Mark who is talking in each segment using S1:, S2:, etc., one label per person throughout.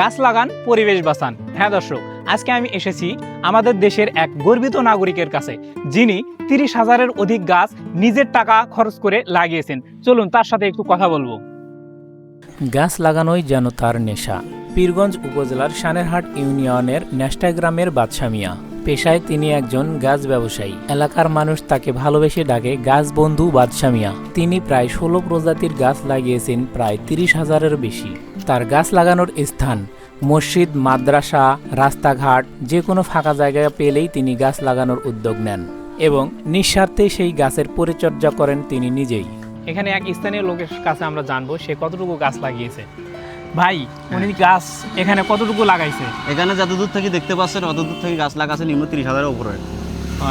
S1: গাছ লাগান, পরিবেশ বাঁচান। হ্যাঁ দর্শক, আজকে আমি এসেছি আমাদের দেশের এক গর্বিত নাগরিকের কাছে, যিনি তিরিশ হাজারের অধিক গাছ নিজের টাকা খরচ করে লাগিয়েছেন। চলুন, তার সাথে একটু কথা বলব। গাছ লাগানোই যেন তার নেশা। পীরগঞ্জ উপজেলার সানেরহাট ইউনিয়নের ন্যাস্টা গ্রামের বাদশা মিয়া। পেশায় তিনি একজন গাছ ব্যবসায়ী। এলাকার মানুষ তাকে ভালোবেসে ডাকে গাছ বন্ধু বাদশামিয়া তিনি প্রায় ষোলো প্রজাতির গাছ লাগিয়েছেন, প্রায় তিরিশ হাজারের বেশি। তার গাছ লাগানোর স্থান মসজিদ, মাদ্রাসা, রাস্তাঘাট যে কোনো ফাঁকা জায়গায় পেলেই তিনি গাছ লাগানোর উদ্যোগ নেন এবং নিঃস্বার্থে সেই গাছের পরিচর্যা করেন তিনি নিজেই। এখানে এক স্থানীয় লোকের কাছে আমরা জানব সে কতটুকু গাছ লাগিয়েছে। ভাই উনি গাছ এখানে কতটুকু লাগাইছে?
S2: এখানে যত দূর থেকে দেখতে পাচ্ছেন অত দূর থেকে গাছ লাগাছে নিম্ন তিরিশ হাজারের উপরে।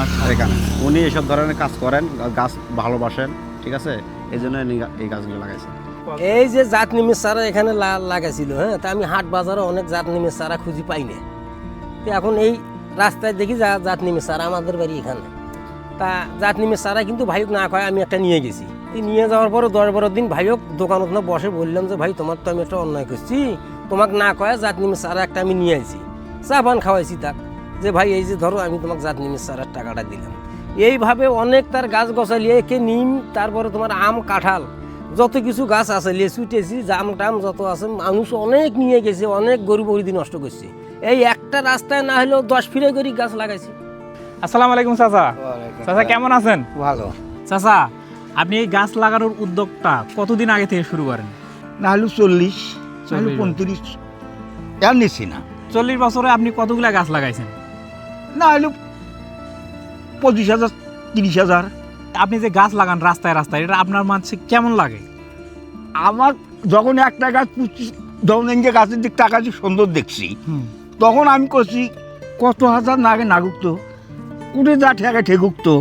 S1: আচ্ছা।
S2: এখানে। উনি এসব ধরনের কাজ করেন গাছ ভালোবাসেন ঠিক আছে? এই জন্য এই গাছগুলো লাগাইছেন।
S3: এই যে জাত নিমের চারা এখানে লাগাইছিল হ্যাঁ তা আমি হাট বাজারে অনেক জাত নিমের চারা খুঁজি পাই না। তো এখন এই রাস্তায় দেখি যা জাত নিমের চারা আমাদের বাড়ি এখানে। তা জাত নিমের চারা কিন্তু ভাইক না কয় আমি একটা নিয়ে গেছি। নিয়ে যাওয়ার পরে দশ বারো দিন ভাইক দোকানত না বসে বললাম যে ভাই তোমার তো আমি একটা অন্যায় করছি। তোমাকে না কয় জাত নিমের চারা একটা আমি নিয়ে আইছি। চা পান খাওয়াইছি তাক। যে ভাই এই যে ধরো আমি তোমাকে জাত নিমের চারার টাকাটা দিলাম। এইভাবে অনেক তার গাছ গছালিয়ে একে নিম তারপরে তোমার আম কাঁঠাল যত কিছু গাছ আছে লেচু টেচি জাম টাম যত আছে মানুষ অনেক নিয়ে গেছে অনেক গরু বরিদি নষ্ট করছে। এই একটা রাস্তায় না হলেও দশ ফিরে করে গাছ লাগাইছি।
S1: আসসালামু আলাইকুম চাচা। চাচা কেমন আছেন?
S4: ভালো।
S1: চাচা আপনি এই গাছ লাগানোর উদ্যোগটা কতদিন আগে থেকে শুরু করেন?
S4: না হলে চল্লিশ না হলে
S1: চল্লিশ।
S4: পঁয়ত্রিশ। এর নিচ্ছি না।
S1: চল্লিশ বছরে আপনি কতগুলা গাছ লাগাইছেন?
S4: না হলে পঁচিশ হাজার তিরিশ হাজার।
S1: আপনি যে গাছ লাগান রাস্তায় রাস্তায় এটা আপনার মাঝে কেমন লাগে?
S4: আমার যখন একটা গাছ পুষছি যখন গাছের দিক তাকাচ্ছি সুন্দর দেখছি তখন আমি করছি কত হাজার নাগে নাগুক তো উঠে যা ঠেকা ঠেকুক তো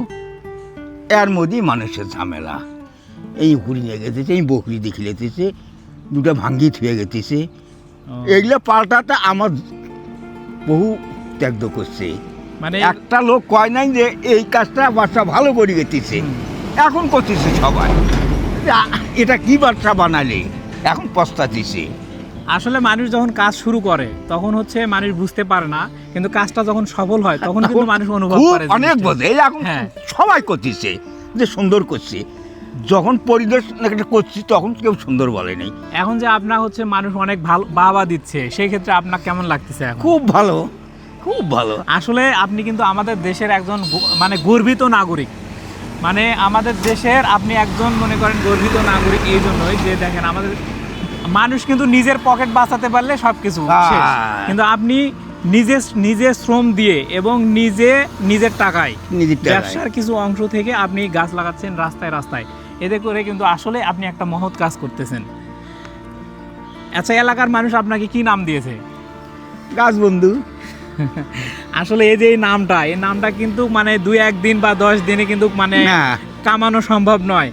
S4: এর মধ্যেই মানুষের ঝামেলা। এই হুড়ি নিয়ে গেতেছে এই বকরি দেখি লেতেছে দুটো ভাঙ্গি থুয়ে গেতেছে। এগুলো পাল্টাতে আমার বহু ত্যাগ করছে।
S1: মানে
S4: একটা লোক কয় নাই যে এই কাজটা বাচ্চা ভালো করে গেতেছে। এখন করতেছে সবাই। এটা কি বাচ্চা বানালে? এখন পস্তাতিছে।
S1: আসলে মানুষ যখন কাজ শুরু করে তখন হচ্ছে মানুষ বুঝতে পারে না কিন্তু কাজটা যখন সফল হয় তখন কিন্তু মানুষ অনুভব করে
S4: অনেক বোঝে এই এখন
S1: হ্যাঁ।
S4: সবাই করতেছে যে সুন্দর করছে। যখন পরিবেশ একটা করছি তখন কেউ সুন্দর বলে নাই।
S1: এখন যে আপনার হচ্ছে মানুষ অনেক ভালো বাবা দিচ্ছে সেই ক্ষেত্রে আপনার কেমন লাগতেছে এখন?
S4: খুব ভালো খুব ভালো।
S1: আসলে আপনি কিন্তু আমাদের দেশের একজন মানে গর্বিত নাগরিক। মানে আমাদের দেশের আপনি একজন মনে করেন গর্বিত নাগরিক এই জন্যই যে দেখেন আমাদের মানুষ কিন্তু নিজের পকেট বাঁচাতে পারলে সব কিছু
S4: হ্যাঁ।
S1: কিন্তু আপনি নিজে নিজে শ্রম দিয়ে এবং নিজে নিজের টাকায় ব্যবসার কিছু অংশ থেকে আপনি গাছ লাগাচ্ছেন রাস্তায় রাস্তায়। এতে করে কিন্তু আসলে আপনি একটা মহৎ কাজ করতেছেন। আচ্ছা এলাকার মানুষ আপনাকে কি নাম দিয়েছে?
S4: গাছ বন্ধু।
S1: আসলে এই যে এই নামটা এই নামটা কিন্তু মানে দুই একদিন বা দশ দিনে কিন্তু মানে কামানো সম্ভব নয়।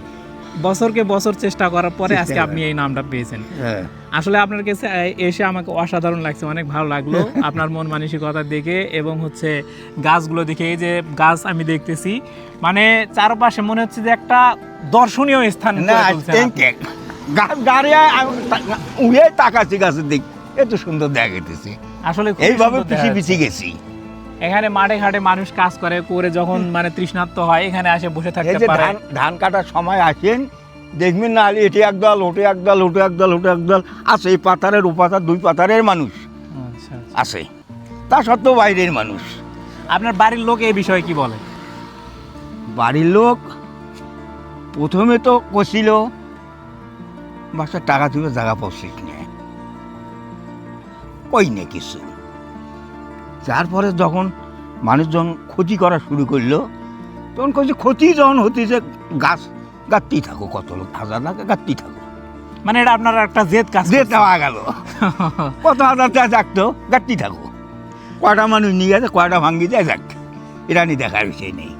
S1: বছরকে বছর চেষ্টা করার পরে আজকে আপনি এই নামটা পেয়েছেন।
S4: হ্যাঁ।
S1: আসলে আপনার কাছে এসে আমাকে অসাধারণ লাগছে অনেক ভালো লাগল আপনার মন মানসিকতা দেখে এবং হচ্ছে গাছগুলো দেখে এই যে গাছ আমি দেখতেছি মানে চারপাশে মনে হচ্ছে যে একটা দর্শনীয় স্থান।
S4: দাঁড়িয়ে উড়ে তাকাচ্ছি গাছের দিক এত সুন্দর দেখা গেতেছে
S1: আসলে
S4: এইভাবে পিছিয়ে পিছিয়ে গেছি।
S1: এখানে মাঠে ঘাটে মানুষ কাজ করে করে যখন মানে তৃষ্ণার্ত হয় এখানে আসে বসে থাকতে
S4: যে
S1: পারে।
S4: ধান কাটার সময় আসেন দেখবেন না আলি এটি একদল ওটে একদল ওটে একদল ওটে একদল আছে এই পাতারের ও পাতার দুই পাতারের মানুষ
S1: আচ্ছা আচ্ছা।
S4: আছে। তা সত্ত্বেও বাইরের মানুষ।
S1: আপনার বাড়ির লোক এই বিষয়ে কি বলে?
S4: বাড়ির লোক প্রথমে তো কষিল বাসার টাকা তুলে জায়গা পড়ছিস নে কই নে কিছু? তারপরে যখন মানুষজন ক্ষতি করা শুরু করল তখন কইছে ক্ষতি যখন হতেছে গাছ গাত্তি থাকো কত লোক হাজার লাখ গাত্তি থাকো।
S1: মানে এটা আপনার একটা জেদ কাজ
S4: যে
S1: করছে।
S4: দেওয়া গেল। কত হাজার টাকা থাকতো গাত্তি থাকো। কয়টা মানুষ নিয়ে গেছে কয়টা ভাঙ্গি যায় যাক এটা নিয়ে দেখার বিষয় নেই।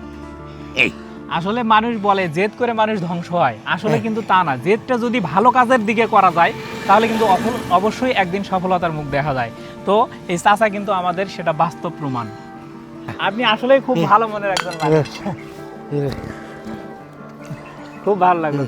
S4: এই।
S1: আসলে মানুষ বলে জেদ করে মানুষ ধ্বংস হয়। আসলে
S4: হ্যাঁ।
S1: কিন্তু তা না। জেদটা যদি ভালো কাজের দিকে করা যায় তাহলে কিন্তু অবশ্যই একদিন সফলতার মুখ দেখা যায়। তো এই চাচা কিন্তু আমাদের সেটা বাস্তব প্রমাণ। আপনি আসলে খুব ভালো মনের একজন মানুষ। খুব ভালো লাগল